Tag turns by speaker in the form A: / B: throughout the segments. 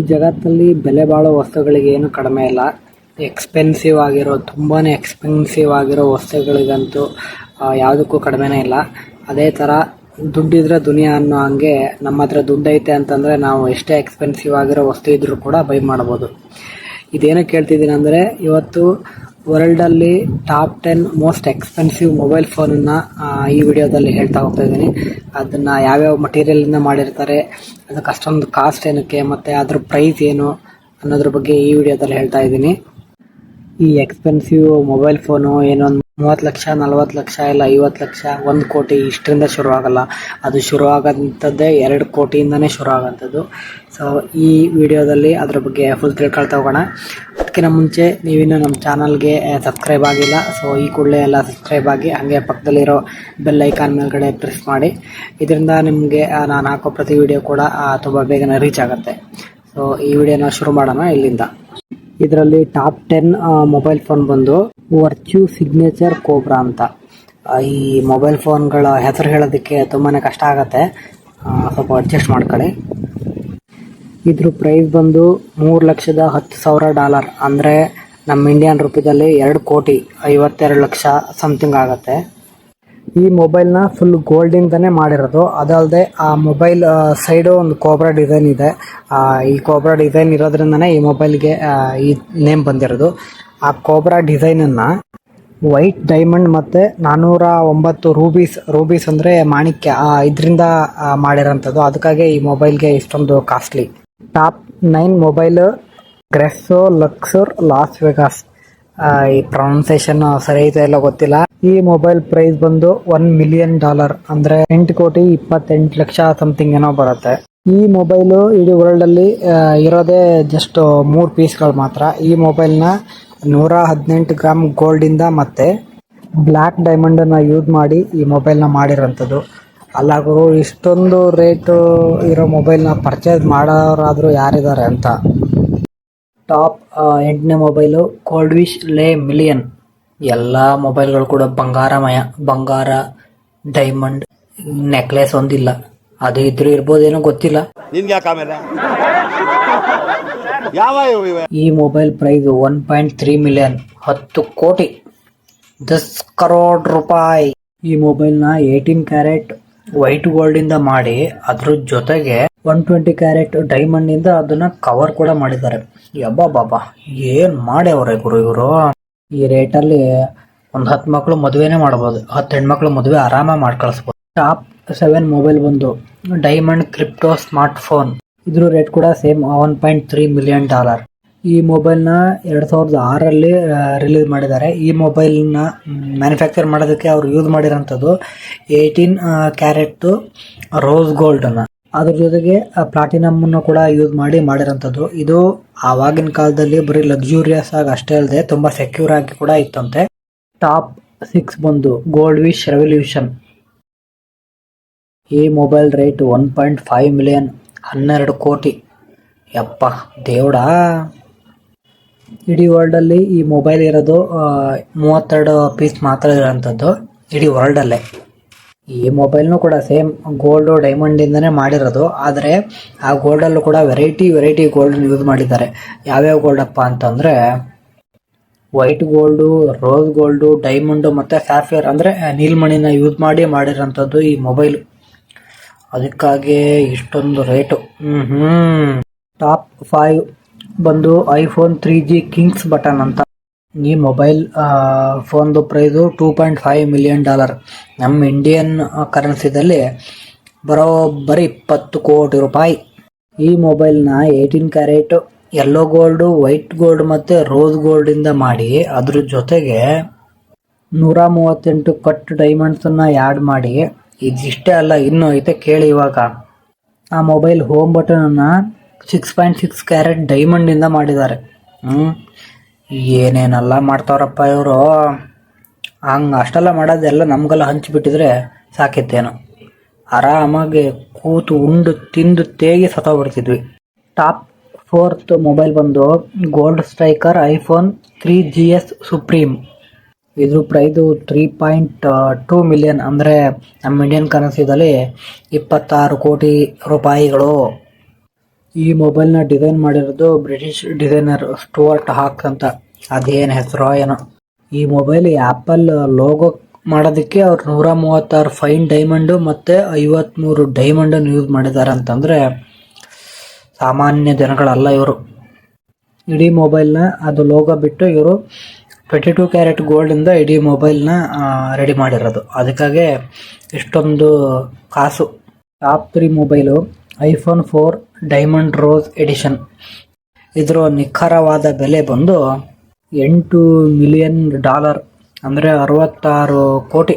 A: ಈ ಜಗತ್ತಲ್ಲಿ ಬೆಲೆ ಬಾಳೋ ವಸ್ತುಗಳಿಗೆ ಏನು ಕಡಿಮೆ ಇಲ್ಲ. ಎಕ್ಸ್ಪೆನ್ಸಿವ್ ಆಗಿರೋ, ತುಂಬಾನೇ ಎಕ್ಸ್ಪೆನ್ಸಿವ್ ಆಗಿರೋ ವಸ್ತುಗಳಿಗಂತೂ ಯಾವುದಕ್ಕೂ ಕಡಿಮೆನೇ ಇಲ್ಲ. ಅದೇ ಥರ ದುಡ್ಡಿದ್ರೆ ದುನಿಯಾ ಅನ್ನೋ ಹಂಗೆ ನಮ್ಮ ಹತ್ರ ದುಡ್ಡೈತೆ ಅಂತಂದರೆ ನಾವು ಎಷ್ಟೇ ಎಕ್ಸ್ಪೆನ್ಸಿವ್ ಆಗಿರೋ ವಸ್ತು ಇದ್ರೂ ಕೂಡ ಬೈ ಮಾಡ್ಬೋದು. ಇದೇನು ಹೇಳ್ತಿದ್ದೀನಿ ಅಂದರೆ, ಇವತ್ತು ವರ್ಲ್ಡಲ್ಲಿ top ten most expensive mobile ಫೋನನ್ನು ಈ ವಿಡಿಯೋದಲ್ಲಿ ಹೇಳ್ತಾ ಹೋಗ್ತಾ ಇದ್ದೀನಿ. ಅದನ್ನು ಯಾವ್ಯಾವ ಮಟೀರಿಯಲಿಂದ ಮಾಡಿರ್ತಾರೆ ಅದಕ್ಕೆ ಅಷ್ಟೊಂದು ಕಾಸ್ಟ್ ಏನಕ್ಕೆ, ಮತ್ತು ಅದ್ರ ಪ್ರೈಸ್ ಏನು ಅನ್ನೋದ್ರ ಬಗ್ಗೆ ಈ ವಿಡಿಯೋದಲ್ಲಿ ಹೇಳ್ತಾ ಇದ್ದೀನಿ. ಈ ಎಕ್ಸ್ಪೆನ್ಸಿವ್ ಮೊಬೈಲ್ ಫೋನು ಏನೊಂದು ಮೂವತ್ತು ಲಕ್ಷ, ನಲ್ವತ್ತು ಲಕ್ಷ ಇಲ್ಲ, ಐವತ್ತು ಲಕ್ಷ, ಒಂದು ಕೋಟಿ ಇಷ್ಟರಿಂದ ಶುರು ಆಗಲ್ಲ. ಅದು ಶುರು ಆಗೋಂಥದ್ದೇ ಎರಡು ಕೋಟಿಯಿಂದನೇ ಶುರು ಆಗೋಂಥದ್ದು ಸೊ ಈ ವಿಡಿಯೋದಲ್ಲಿ ಅದ್ರ ಬಗ್ಗೆ ಫುಲ್ ತಿಳ್ಕೊಳ್ತಾ ಹೋಗೋಣ. ಅದಕ್ಕಿಂತ ಮುಂಚೆ ನೀವಿನ್ನೂ ನಮ್ಮ ಚಾನಲ್ಗೆ ಸಬ್ಸ್ಕ್ರೈಬ್ ಆಗಿಲ್ಲ. ಸೊ ಈ ಕೂಡಲೇ ಎಲ್ಲ ಸಬ್ಸ್ಕ್ರೈಬ್ ಆಗಿ ಹಾಗೆ ಪಕ್ಕದಲ್ಲಿರೋ ಬೆಲ್ ಐಕಾನ್ ಮೇಲ್ಗಡೆ ಪ್ರೆಸ್ ಮಾಡಿ. ಇದರಿಂದ ನಿಮಗೆ ನಾನು ಹಾಕೋ ಪ್ರತಿ ವಿಡಿಯೋ ಕೂಡ ತುಂಬ ಬೇಗನೆ ರೀಚ್ ಆಗುತ್ತೆ. ಸೊ ಈ ವಿಡಿಯೋನ ಶುರು ಮಾಡೋಣ ಇಲ್ಲಿಂದ. ಇದರಲ್ಲಿ ಟಾಪ್ ಟೆನ್ ಮೊಬೈಲ್ ಫೋನ್ ಬಂದು ವರ್ಚ್ಯೂ ಸಿಗ್ನೇಚರ್ ಕೋಬ್ರಾ ಅಂತ. ಈ ಮೊಬೈಲ್ ಫೋನ್ಗಳ ಹೆಸರು ಹೇಳೋದಕ್ಕೆ ತುಂಬಾ ಕಷ್ಟ ಆಗುತ್ತೆ. ಸ್ವಲ್ಪ ಅಡ್ಜಸ್ಟ್ ಮಾಡ್ಕೊಳ್ಳಿ. ಇದ್ರ ಪ್ರೈಸ್ ಬಂದು ಮೂರು ಲಕ್ಷದ ಹತ್ತು ಸಾವಿರ ಡಾಲರ್ ಅಂದರೆ ನಮ್ಮ ಇಂಡಿಯನ್ ರುಪಿದಲ್ಲಿ ಎರಡು ಕೋಟಿ ಐವತ್ತೆರಡು ಲಕ್ಷ ಸಮಥಿಂಗ್ ಆಗುತ್ತೆ. ಈ ಮೊಬೈಲ್ನ ಫುಲ್ ಗೋಲ್ಡಿಂದನೇ ಮಾಡಿರೋದು. ಅದಲ್ಲದೆ ಆ ಮೊಬೈಲ್ ಸೈಡು ಒಂದು ಕೋಬ್ರಾ ಡಿಸೈನ್ ಇದೆ. ಈ ಕೋಬ್ರಾ ಡಿಸೈನ್ ಇರೋದ್ರಿಂದನೇ ಈ ಮೊಬೈಲ್ಗೆ ಈ ನೇಮ್ ಬಂದಿರೋದು. ಆ ಕೋಬ್ರಾ ಡಿಸೈನನ್ನು ವೈಟ್ ಡೈಮಂಡ್ ಮತ್ತು ನಾನ್ನೂರ ಒಂಬತ್ತು ರೂಬೀಸ್ ರೂಬೀಸ್ ಅಂದರೆ ಮಾಣಿಕ್ಯ ಇದರಿಂದ ಮಾಡಿರೋಂಥದ್ದು. ಅದಕ್ಕಾಗಿ ಈ ಮೊಬೈಲ್ಗೆ ಇಷ್ಟೊಂದು costly top nine mobile Gresso Luxor Las Vegas ಈ ಪ್ರೊನೌನ್ಸೇಷನ್ ಸರಿ ಇದೆ ಇಲ್ಲ ಗೊತ್ತಿಲ್ಲ. ಈ ಮೊಬೈಲ್ ಪ್ರೈಸ್ ಬಂದು ಒನ್ ಮಿಲಿಯನ್ ಡಾಲರ್ ಅಂದ್ರೆ ಎಂಟು ಕೋಟಿ ಇಪ್ಪತ್ತೆಂಟು ಲಕ್ಷ ಸಮಥಿಂಗ್ ಏನೋ ಬರುತ್ತೆ. ಈ ಮೊಬೈಲು ಇಡೀ ವರ್ಲ್ಡ್ ಅಲ್ಲಿ ಇರೋದೇ ಜಸ್ಟ್ ಮೂರು ಪೀಸ್ಗಳು ಮಾತ್ರ. ಈ ಮೊಬೈಲ್ನ ನೂರ ಹದಿನೆಂಟು ಗ್ರಾಮ್ ಗೋಲ್ಡ್ ಇಂದ ಮತ್ತೆ ಬ್ಲ್ಯಾಕ್ ಡೈಮಂಡ್ ಅನ್ನ ಯೂಸ್ ಮಾಡಿ ಈ ಮೊಬೈಲ್ನ ಮಾಡಿರೋಂಥದ್ದು. ಅಲ್ಲ ಗುರು ಇಷ್ಟೊಂದು ರೇಟ್ ಇರೋ ಮೊಬೈಲ್ನ ಪರ್ಚೇಸ್ ಮಾಡೋರಾದರೂ ಯಾರಿದ್ದಾರೆ ಅಂತ. ಟಾಪ್ ಎಂಟನೇ mobile Goldvish Le million ಎಲ್ಲ ಮೊಬೈಲ್ಗಳು ಕೂಡ ಬಂಗಾರಮಯ ಬಂಗಾರ ಡೈಮಂಡ್ ನೆಕ್ಲೆಸ್ ಒಂದಿಲ್ಲ. ಅದು ಇದ್ರೂ ಇರ್ಬೋದೇನೋ ಗೊತ್ತಿಲ್ಲ.
B: ನಿನ್ಗೆ ಯಾಕೆ ಆಮೇಲೆ? ಯಾವ ಇವು ಇವೆ?
A: ಈ mobile price one point three million ಹತ್ತು ಕೋಟಿ. ದಸ್ ಕರೋಡ್ ರೂಪಾಯಿ. ಈ ಮೊಬೈಲ್ನ ಏಯ್ಟೀನ್ ಕ್ಯಾರೆಟ್ ವೈಟ್ ಗೋಲ್ಡ್ ಇಂದ ಮಾಡಿ ಅದ್ರ ಜೊತೆಗೆ ಒನ್ ಟ್ವೆಂಟಿ ಕ್ಯಾರೆಟ್ ಡೈಮಂಡ್ ಇಂದ ಅದನ್ನ ಕವರ್ ಕೂಡ ಮಾಡಿದ್ದಾರೆ. ಯಬ್ಬಾ ಬಾಬಾ ಏನ್ ಮಾಡ್ಯಾವ್ರೆ ಗುರು ಇವರು? ಈ ರೇಟಲ್ಲಿ ಒಂದು ಹತ್ತು ಮಕ್ಳು ಮದುವೆನೇ ಮಾಡ್ಬೋದು. ಹತ್ತು ಹೆಣ್ಮಕ್ಳು ಮದುವೆ ಆರಾಮಾಗಿ ಕಳ್ಸಬಹುದು ಟಾಪ್ ಸೆವೆನ್ ಮೊಬೈಲ್ ಬಂದು ಡೈಮಂಡ್ ಕ್ರಿಪ್ಟೋ ಸ್ಮಾರ್ಟ್ ಫೋನ್ ಇದ್ರ ರೇಟ್ ಕೂಡ same one point three million dollar ಈ ಮೊಬೈಲ್ನ ಎರಡು ಸಾವಿರದ ಆರಲ್ಲಿ ರಿಲೀಸ್ ಮಾಡಿದ್ದಾರೆ. ಈ ಮೊಬೈಲ್ನ ಮ್ಯಾನುಫ್ಯಾಕ್ಚರ್ ಮಾಡೋದಕ್ಕೆ ಅವ್ರು ಯೂಸ್ ಮಾಡಿರೋಂಥದ್ದು ಏಯ್ಟೀನ್ ಕ್ಯಾರೆಟ್ ರೋಸ್ ಗೋಲ್ಡನ್ನು ಅದ್ರ ಜೊತೆಗೆ ಪ್ಲಾಟಿನಮ್ಮನ್ನು ಕೂಡ ಯೂಸ್ ಮಾಡಿ ಮಾಡಿರೋಂಥದ್ದು. ಇದು ಆವಾಗಿನ ಕಾಲದಲ್ಲಿ ಬರೀ ಲಕ್ಸುರಿಯಸ್ ಆಗಿ ಅಷ್ಟೇ ಅಲ್ಲದೆ ತುಂಬ ಸೆಕ್ಯೂರ್ ಆಗಿ ಕೂಡ ಇತ್ತಂತೆ. ಟಾಪ್ ಸಿಕ್ಸ್ ಬಂದು ಗೋಲ್ಡ್ ವಿಶ್ ರೆವಲ್ಯೂಷನ್ ಈ mobile rate one point five million ಹನ್ನೆರಡು ಕೋಟಿ. ಯಪ್ಪ, ದೇವಡ. ಇಡೀ ವರ್ಲ್ಡಲ್ಲಿ ಈ ಮೊಬೈಲ್ ಇರೋದು ಮೂವತ್ತೆರಡು ಪೀಸ್ ಮಾತ್ರ ಇರೋಂಥದ್ದು, ಇಡೀ ವರ್ಲ್ಡಲ್ಲೇ ಈ ಮೊಬೈಲ್ನು ಕೂಡ ಸೇಮ್ ಗೋಲ್ಡು ಡೈಮಂಡಿಂದನೇ ಮಾಡಿರೋದು. ಆದರೆ ಆ ಗೋಲ್ಡಲ್ಲೂ ಕೂಡ ವೆರೈಟಿ ವೆರೈಟಿ ಗೋಲ್ಡ್ ಯೂಸ್ ಮಾಡಿದ್ದಾರೆ. ಯಾವ್ಯಾವ ಗೋಲ್ಡಪ್ಪ ಅಂತಂದರೆ white gold rose gold diamond ಮತ್ತು ಸ್ಯಾಫಿಯರ್ ಅಂದರೆ ನೀಲ್ಮಣಿನ ಯೂಸ್ ಮಾಡಿ ಮಾಡಿರೋಂಥದ್ದು ಈ ಮೊಬೈಲ್ ಅದಕ್ಕಾಗಿ ಇಷ್ಟೊಂದು ರೇಟು ಹ್ಞೂ ಟಾಪ್ ಫೈವ್ ಬಂದು iPhone three G Kings Button ಅಂತ. ಈ ಮೊಬೈಲ್ ಫೋನ್ದು price two point five million dollar. ನಮ್ಮ ಇಂಡಿಯನ್ ಕರೆನ್ಸಿದಲ್ಲಿ ಬರೋಬ್ಬರಿ ಇಪ್ಪತ್ತು ಕೋಟಿ ರೂಪಾಯಿ. ಈ ಮೊಬೈಲ್ನ eighteen carat yellow gold, white gold ಮತ್ತು ರೋಸ್ ಗೋಲ್ಡಿಂದ ಮಾಡಿ ಅದ್ರ ಜೊತೆಗೆ ನೂರ ಮೂವತ್ತೆಂಟು ಕಟ್ ಡೈಮಂಡ್ಸನ್ನು ಆ್ಯಡ್ ಮಾಡಿ. ಇದಿಷ್ಟೇ ಅಲ್ಲ, ಇನ್ನೂ ಐತೆ ಕೇಳಿ ಇವಾಗ. ಆ ಮೊಬೈಲ್ ಹೋಮ್ ಬಟನನ್ನು ಸಿಕ್ಸ್ ಪಾಯಿಂಟ್ ಸಿಕ್ಸ್ ಕ್ಯಾರೆಟ್ ಡೈಮಂಡಿಂದ ಮಾಡಿದ್ದಾರೆ. ಹ್ಞೂ ಏನೇನೆಲ್ಲ ಮಾಡ್ತಾವ್ರಪ್ಪ ಇವರು? ಹಂಗೆ ಅಷ್ಟೆಲ್ಲ ಮಾಡೋದೆಲ್ಲ ನಮಗೆಲ್ಲ ಹಂಚಿಬಿಟ್ಟಿದ್ರೆ ಸಾಕಿತ್ತೇನು. ಆರಾಮಾಗಿ ಕೂತು ಉಂಡು ತಿಂದು ತೇಗಿ ಸತ್ತೋಗ್ಬಿಡ್ತಿದ್ವಿ. ಟಾಪ್ ಫೋರ್ತ್ ಮೊಬೈಲ್ ಬಂದು Goldstriker iPhone three G S Supreme ಇದ್ರ price three point, two million ಅಂದರೆ ನಮ್ಮ ಇಂಡಿಯನ್ ಕರೆನ್ಸಿದಲ್ಲಿ ಇಪ್ಪತ್ತಾರು ಕೋಟಿ ರೂಪಾಯಿಗಳು ಈ ಮೊಬೈಲ್ನ ಡಿಸೈನ್ ಮಾಡಿರೋದು ಬ್ರಿಟಿಷ್ ಡಿಸೈನರ್ ಸ್ಟುವರ್ಟ್ ಹಾಕ್ ಅಂತ. ಅದೇನು ಹೆಸರೋ ಏನೋ. ಈ ಮೊಬೈಲ್ ಆ್ಯಪಲ್ ಲೋಗೋ ಮಾಡೋದಕ್ಕೆ ಅವ್ರು ನೂರ ಮೂವತ್ತಾರು ಫೈನ್ ಡೈಮಂಡು ಮತ್ತು ಐವತ್ತ್ಮೂರು ಡೈಮಂಡನ್ನು ಯೂಸ್ ಮಾಡಿದ್ದಾರೆ ಅಂತಂದರೆ ಸಾಮಾನ್ಯ ಜನಗಳಲ್ಲ ಇವರು. ಇಡೀ ಮೊಬೈಲ್ನ ಅದು ಲೋಗೋ ಬಿಟ್ಟು ಇವರು ಟ್ವೆಂಟಿ ಟೂ ಕ್ಯಾರೆಟ್ ಗೋಲ್ಡಿಂದ ಇಡೀ ಮೊಬೈಲ್ನ ರೆಡಿ ಮಾಡಿರೋದು. ಅದಕ್ಕಾಗೆ ಇಷ್ಟೊಂದು ಕಾಸು. Top three mobile iPhone four diamond rose edition ಇದರ ನಿಖರವಾದ ಬೆಲೆ ಬಂದು ಎಂಟು ಮಿಲಿಯನ್ ಡಾಲರ್ ಅಂದರೆ ಅರವತ್ತಾರು ಕೋಟಿ.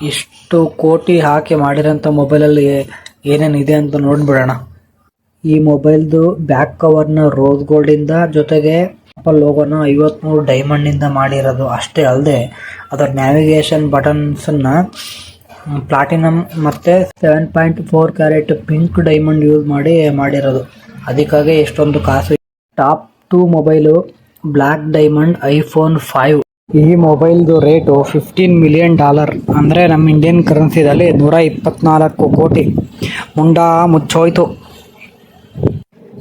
A: ಇಷ್ಟು ಕೋಟಿ ಹಾಕಿ ಮಾಡಿರೋಂಥ ಮೊಬೈಲಲ್ಲಿ ಏನೇನಿದೆ ಅಂತ ನೋಡ್ಬಿಡೋಣ. ಈ ಮೊಬೈಲ್ದು ಬ್ಯಾಕ್ ಕವರ್ನ ರೋಸ್ ಗೋಲ್ಡಿಂದ ಜೊತೆಗೆ ಆಪಲ್ ಲೋಗೋನ ಐವತ್ಮೂರು ಡೈಮಂಡಿಂದ ಮಾಡಿರೋದು ಅಷ್ಟೇ ಅಲ್ಲದೆ ಅದರ ನ್ಯಾವಿಗೇಷನ್ ಬಟನ್ಸನ್ನು ಪ್ಲಾಟಿನಮ್ ಮತ್ತು seven point four carat pink diamond use ಮಾಡಿ ಮಾಡಿರೋದು. ಅದಕ್ಕಾಗಿ ಎಷ್ಟೊಂದು ಕಾಸು. Top two mobile black diamond iPhone five ಈ ಮೊಬೈಲ್ದು ರೇಟು ಫಿಫ್ಟೀನ್ ಮಿಲಿಯನ್ ಡಾಲರ್ ಅಂದರೆ ನಮ್ಮ ಇಂಡಿಯನ್ ಕರೆನ್ಸಿದಲ್ಲಿ ನೂರ ಇಪ್ಪತ್ನಾಲ್ಕು ಕೋಟಿ. ಮುಂಡ ಮುಚ್ಚೋಯ್ತು.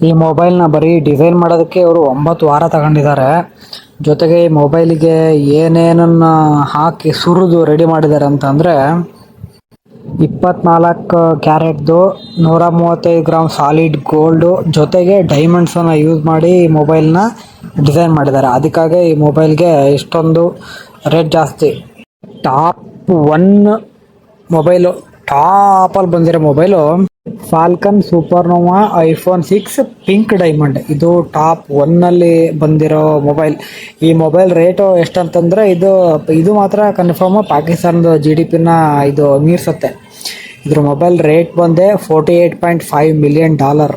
A: ಈ ಮೊಬೈಲ್ನ ಬರೀ ಡಿಸೈನ್ ಮಾಡೋದಕ್ಕೆ ಅವರು ಒಂಬತ್ತು ವಾರ ತಗೊಂಡಿದ್ದಾರೆ. ಜೊತೆಗೆ ಈ ಮೊಬೈಲಿಗೆ ಏನೇನನ್ನು ಹಾಕಿ ಸುರಿದು ರೆಡಿ ಮಾಡಿದ್ದಾರೆ ಅಂತಂದರೆ ಇಪ್ಪತ್ನಾಲ್ಕು ಕ್ಯಾರೆಟ್ದು ನೂರ ಮೂವತ್ತೈದು ಗ್ರಾಮ್ ಸಾಲಿಡ್ ಗೋಲ್ಡು ಜೊತೆಗೆ ಡೈಮಂಡ್ಸನ್ನು ಯೂಸ್ ಮಾಡಿ ಈ ಮೊಬೈಲ್ನ ಡಿಸೈನ್ ಮಾಡಿದ್ದಾರೆ. ಅದಕ್ಕಾಗಿ ಈ ಮೊಬೈಲ್ಗೆ ಇಷ್ಟೊಂದು ರೇಟ್ ಜಾಸ್ತಿ. ಟಾಪ್ ಒನ್ ಮೊಬೈಲು, ಟಾಪಲ್ಲಿ ಬಂದಿರೋ mobile Falcon Supernova iPhone six pink diamond. ಇದು ಟಾಪ್ ಒನ್ನಲ್ಲಿ ಬಂದಿರೋ ಮೊಬೈಲ್. ಈ ಮೊಬೈಲ್ ರೇಟು ಎಷ್ಟಂತಂದರೆ ಇದು ಇದು ಮಾತ್ರ ಕನ್ಫರ್ಮು ಪಾಕಿಸ್ತಾನದ ಜಿ ಡಿ ಪಿನ ಇದು ಮೀರ್ಸುತ್ತೆ ಇದ್ರ ಮೊಬೈಲ್ ರೇಟ್ ಬಂದೆ forty eight point five million dollar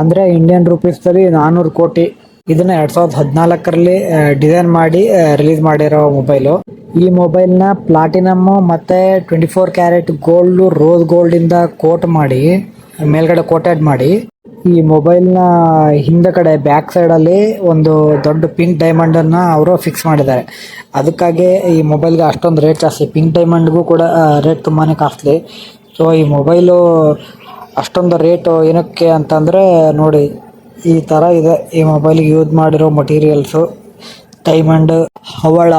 A: ಅಂದರೆ ಇಂಡಿಯನ್ ರುಪೀಸ್ದಲ್ಲಿ ನಾನ್ನೂರು ಕೋಟಿ. ಇದನ್ನ ಎರಡು ಸಾವಿರದ ಹದಿನಾಲ್ಕರಲ್ಲಿ ಡಿಸೈನ್ ಮಾಡಿ ರಿಲೀಸ್ ಮಾಡಿರೋ ಮೊಬೈಲು ಈ ಮೊಬೈಲ್ನ ಪ್ಲಾಟಿನಮ್ಮು ಮತ್ತು twenty four carat gold rose ಗೋಲ್ಡಿಂದ coat ಮಾಡಿ, ಮೇಲ್ಗಡೆ ಕೋಟೆಡ್ ಮಾಡಿ, ಈ ಮೊಬೈಲ್ನ ಹಿಂದಗಡೆ ಬ್ಯಾಕ್ ಸೈಡಲ್ಲಿ ಒಂದು ದೊಡ್ಡ ಪಿಂಕ್ ಡೈಮಂಡನ್ನು ಅವರು ಫಿಕ್ಸ್ ಮಾಡಿದ್ದಾರೆ. ಅದಕ್ಕಾಗಿ ಈ ಮೊಬೈಲ್ಗೆ ಅಷ್ಟೊಂದು ರೇಟ್ ಜಾಸ್ತಿ. ಪಿಂಕ್ ಡೈಮಂಡ್ಗೂ ಕೂಡ ರೇಟ್ ತುಂಬಾ ಕಾಸ್ಟ್ಲಿ ಸೊ ಈ ಮೊಬೈಲು ಅಷ್ಟೊಂದು ರೇಟು ಏನಕ್ಕೆ ಅಂತಂದರೆ ನೋಡಿ, ಈ ಥರ ಇದೆ. ಈ ಮೊಬೈಲಿಗೆ ಯೂಸ್ ಮಾಡಿರೋ ಮಟೀರಿಯಲ್ಸು ಡೈಮಂಡ್ ಹವಳ,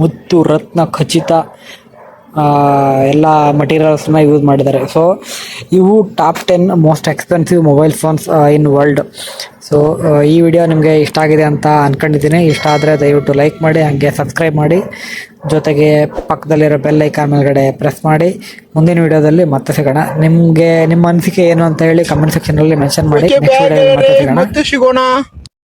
A: ಮುತ್ತು, ರತ್ನ, ಖಚಿತ ಎಲ್ಲ ಮಟೀರಿಯಲ್ಸ್ನ ಯೂಸ್ ಮಾಡಿದ್ದಾರೆ. ಸೊ ಇವು top ten most expensive mobile phones in world so ಈ ವಿಡಿಯೋ ನಿಮಗೆ ಇಷ್ಟ ಆಗಿದೆ ಅಂತ ಅಂದ್ಕೊಂಡಿದ್ದೀನಿ ಇಷ್ಟ ಆದರೆ ದಯವಿಟ್ಟು ಲೈಕ್ ಮಾಡಿ ಹಾಗೆ ಸಬ್ಸ್ಕ್ರೈಬ್ ಮಾಡಿ. ಜೊತೆಗೆ ಪಕ್ಕದಲ್ಲಿರೋ ಬೆಲ್ ಐಕಾನ್ ಮೇಲ್ಗಡೆ ಪ್ರೆಸ್ ಮಾಡಿ. ಮುಂದಿನ ವಿಡಿಯೋದಲ್ಲಿ ಮತ್ತೆ ಸಿಗೋಣ. ನಿಮಗೆ ನಿಮ್ಮ ಅನಿಸಿಕೆ ಏನು ಅಂತ ಹೇಳಿ ಕಮೆಂಟ್ ಸೆಕ್ಷನಲ್ಲಿ ಮೆನ್ಷನ್ ಮಾಡಿ. ನೆಕ್ಸ್ಟ್ ವಿಡಿಯೋದಲ್ಲಿ ಮತ್ತೆ ಸಿಗೋಣ.
B: ಮತ್ತೆ ಸಿಗೋಣ.